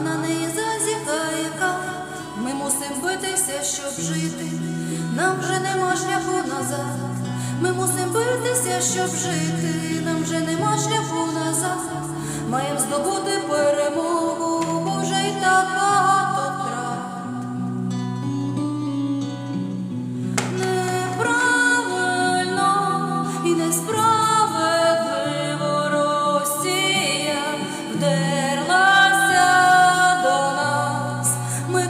на неї зазіхає кав. Ми мусимо битися, щоб жити. Нам вже нема шляху назад. Ми мусимо битися, щоб жити. Нам вже нема шляху назад. Маємо здобути перемогу,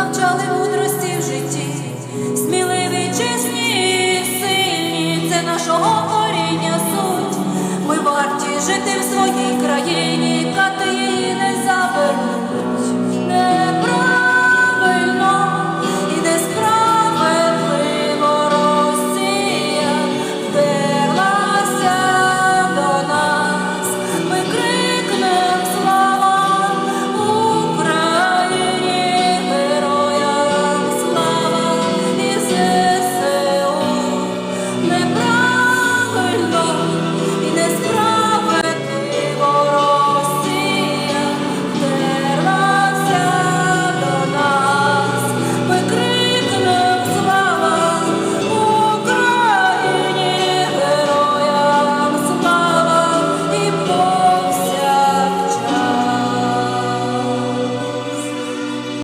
навчали мудрості в житті, сміливі, чесні, сильні, це нашого коріння суть. Ми варті жити в своїй країні, кати її не заберуть.